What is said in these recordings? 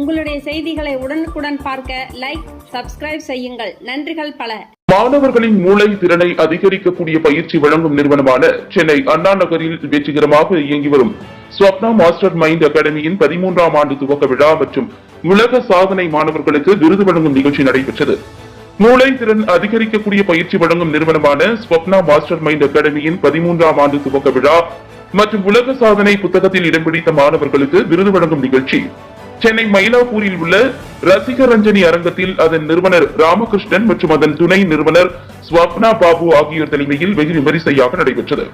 உங்களுடைய செய்திகளை உடனுக்குடன் பார்க்க லைக் சப்ஸ்கிரைப் செய்யுங்கள். நன்றிகள் பல. மாணவர்களின் மூளை திறனை அதிகரிக்கக்கூடிய பயிற்சி வழங்கும் நிறுவனமான சென்னை அண்ணா நகரில் வெற்றிகரமாக இயங்கி வரும் ஸ்வப்னா மாஸ்டர் மைண்ட் அகாடமியின் பதிமூன்றாம் ஆண்டு துவக்க விழா மற்றும் உலக சாதனை மாணவர்களுக்கு விருது வழங்கும் நிகழ்ச்சி நடைபெற்றது. மூளை திறன் அதிகரிக்கக்கூடிய பயிற்சி வழங்கும் நிறுவனமான ஸ்வப்னா மாஸ்டர் மைண்ட் அகாடமியின் பதிமூன்றாம் ஆண்டு துவக்க விழா மற்றும் உலக சாதனை புத்தகத்தில் இடம் பிடித்த மாணவர்களுக்கு விருது வழங்கும் நிகழ்ச்சி. சென்னை மயிலாப்பூரில் உள்ள ரசிக ரஞ்சனி அரங்கத்தில் அதன் நிறுவனர் ராமகிருஷ்ணன் மற்றும் அதன் துணை நிறுவனர் ஸ்வப்னா பாபு ஆகியோர் தலைமையில் வெகு விமரிசையாக நடைபெற்றது.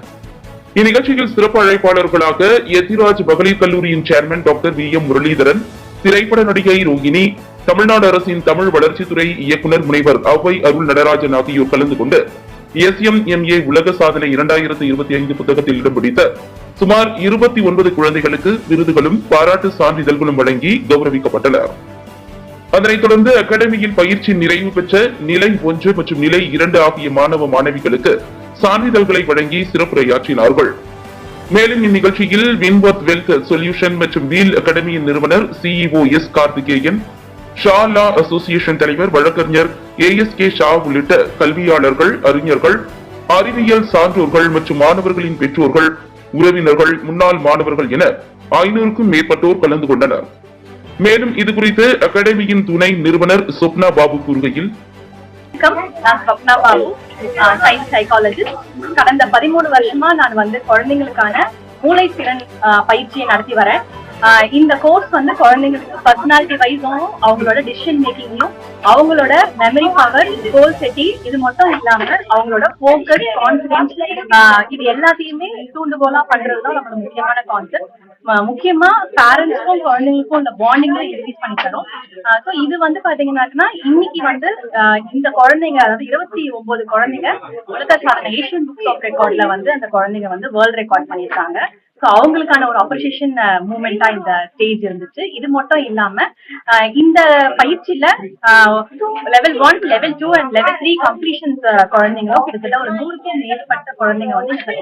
இந்நிகழ்ச்சியில் சிறப்பு அழைப்பாளர்களாக எத்திராஜ் மகளிர் கல்லூரியின் chairman doctor V M Muralidharan திரைப்பட நடிகை ரோகிணி தமிழ்நாடு அரசின் தமிழ் வளர்ச்சித்துறை இயக்குநர் முனைவர் அவ்வை அருள் நடராஜன் ஆகியோர் கலந்து கொண்டு எஸ்எம்எம்ஏ உலக சாதனை இரண்டாயிரத்தி இருபத்தி ஐந்து புத்தகத்தில் இடம் பிடித்த சுமார் இருபத்தி ஒன்பது குழந்தைகளுக்கு விருதுகளும் பாராட்டு சான்றிதழ்களும் வழங்கி கௌரவிக்கப்பட்டனர். அதனைத் தொடர்ந்து அகாடமியில் பயிற்சி நிறைவு பெற்ற நிலை ஒன்று மற்றும் நிலை இரண்டு ஆகிய மாணவ மாணவிகளுக்கு சான்றிதழ்களை வழங்கி சிறப்புரையாற்றினார்கள். மேலும் இந்நிகழ்ச்சியில் வின்வர்த் வெல்த் சொல்யூஷன் மற்றும் வீல் அகாடமியின் நிறுவனர் CEO S Karthikeyan Shah law association தலைவர் வழக்கறிஞர் ஏ எஸ் கே ஷா உள்ளிட்ட கல்வியாளர்கள் அறிஞர்கள் அறிவியல் சான்றோர்கள் மற்றும் மாணவர்களின் பெற்றோர்கள் உறவினர்கள் முன்னாள் மாணவர்கள் என ஐநூறுக்கும் மேற்பட்டோர் கலந்து கொண்டனர். மேலும் இது குறித்து அகாடமியின் துணை நிறுவனர் சொப்னா பாபு கூறுகையில் வணக்கம். நான் ஸ்வப்னா பாபு சயின்ஸ் சைக்காலஜிஸ்ட் கடந்த பதிமூணு வருஷமா நான் வந்து குழந்தைங்களுக்கான மூளை திறன் பயிற்சியை நடத்தி வரேன். இந்த கோர்ஸ் வந்து குழந்தைங்களுக்கு பர்சனாலிட்டி வைஸும் அவங்களோட டிசிஷன் மேக்கிங்லையும் அவங்களோட மெமரி பவர் கோல் செட்டி இது மட்டும் இல்லாம அவங்களோட போக்கஸ் கான்பிடன்ஸ் இது எல்லாத்தையுமே தூண்டுகோலா பண்றதுதான் நம்மளோட முக்கியமான கான்செப்ட் முக்கியமா பேரண்ட்ஸ்க்கும் குழந்தைங்களுக்கும் இந்த பாண்டிங்ல இன்க்ரீஸ் பண்ணி தரும் ஸோ இது வந்து பாத்தீங்கன்னாக்கா இன்னைக்கு வந்து இந்த குழந்தைங்க அதாவது இருபத்தி ஒன்பது குழந்தைங்க உலக சாதனை ஏஷியன் புக்ஸ் ஆஃப் ரெக்கார்ட்ல வந்து அந்த குழந்தைங்க வந்து வேர்ல்ட் ரெக்கார்ட் பண்ணியிருக்காங்க. ஸோ அவங்களுக்கான ஒரு அப்ரிசியேஷன் மூமெண்டா இந்த ஸ்டேஜ் இருந்துச்சு. இது மட்டும் இல்லாம இந்த பயிற்சியில level one level two and level three completions குழந்தைங்களும் கிட்டத்தட்ட ஒரு நூறுக்கும் மேற்பட்ட குழந்தைங்க வந்து இந்த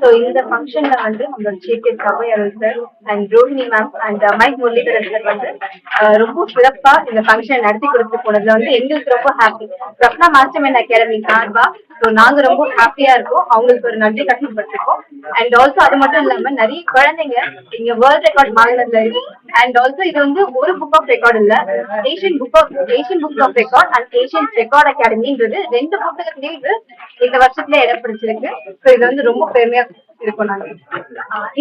ஸோ இந்த ஃபங்க்ஷன்ல வந்து நம்மளோட chief sir and Rohini ma'am and mic Muralidharan sir வந்து ரொம்ப சிறப்பா இந்த ஃபங்க்ஷன் நடத்தி கொடுத்து போனதுல வந்து எங்களுக்கு ரொம்ப happy Ratna master mind academy சார்பா ஸோ நாங்க ரொம்ப ஹாப்பியா இருக்கோம். அவங்களுக்கு ஒரு நன்றி கட்டணப்பட்டிருக்கோம் அண்ட் ஆல்சோ அது மட்டும் இல்லாம நிறைய குழந்தைங்க இங்க வேர்ல்ட் ரெக்கார்ட் வாங்கினதுல இருக்கு அண்ட் ஆல்சோ இது வந்து ஒரு புக் ஆஃப் ரெக்கார்ட் இல்ல Asian book of Asian book of record and Asian record அகாடமின்றது ரெண்டு புத்தகத்திலேயே இது இந்த வருஷத்துல இடம் பிடிச்சிருக்கு. ஸோ இது வந்து ரொம்ப பெருமையா இருக்கும் நாங்க.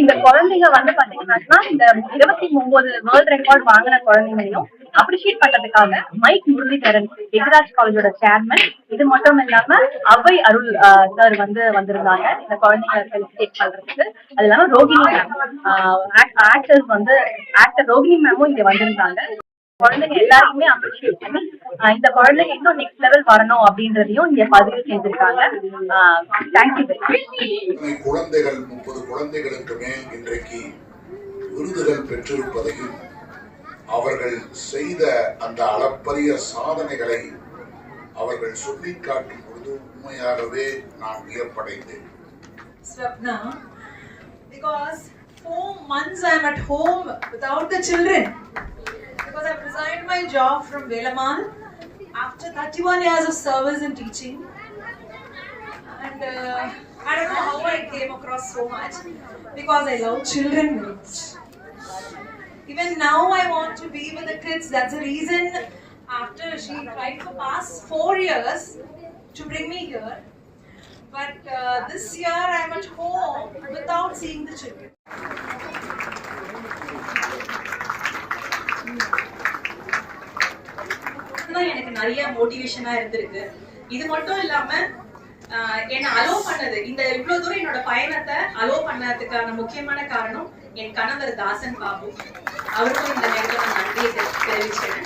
இந்த குழந்தைங்க வந்து பாத்தீங்கன்னா இந்த இருபத்தி ஒன்பது வேர்ல்ட் ரெக்கார்ட் வாங்கின குழந்தைங்களையும் அப்ரிஷியேட் பண்றதுக்காக மைக் முரளிதரன் எதிராஜ் காலேஜோட சேர்மன் இது மட்டும் இல்லாம அவை அருள் சார் வந்து வந்திருந்தாங்க. இந்த குழந்தைங்க ஃபெலிசிட்டேட் பண்றதுக்கு. அது இல்லாம ரோகிணி மேம் ஆக்டர்ஸ் வந்து ஆக்டர் ரோகிணி மேமும் இங்க வந்திருந்தாங்க. குழந்தைங்க எல்லாருக்குமே அப்ரிஷியேட் பண்ணி இந்த குழந்தைங்க இன்னும் நெக்ஸ்ட் லெவல் வரணும் அப்படின்றதையும் இங்க பதிவு செஞ்சிருக்காங்க. தேங்க்யூ குழந்தைகள் முப்பது குழந்தைகளுக்கு மேல் இன்றைக்கு விருதுகள் பெற்றிருப்பதையும் அவர்கள் செய்த அந்த அளப்பரிய சாதனைகளை அவர்கள் சொல்லிக் காட்டும் பொழுது உண்மையாகவே நான் வியப்படைந்தேன். because four months I'm at home without the children. Because I've resigned my job from Velaman after 31 years of service in teaching. And uh, I don't know how I came across so much because I love children much. Even now I want to be with the kids. That's the reason after she tried for past four years to bring me here. But uh, this year I'm at home without seeing the children. எனக்கு நிறைய மோட்டிவேஷனா இருந்திருக்கு. இது மட்டும் இல்லாம ஆஹ், என்னை allow பண்ணது. இந்த இவ்வளவு தூரம் என்னோட பயணத்தை அலோ பண்ணதுக்கான முக்கியமான காரணம் என் கணவர் தாசன் பாபு. அவருக்கும் இந்த நேரத்தில் நான் நன்றியை தெரிவிச்சேன்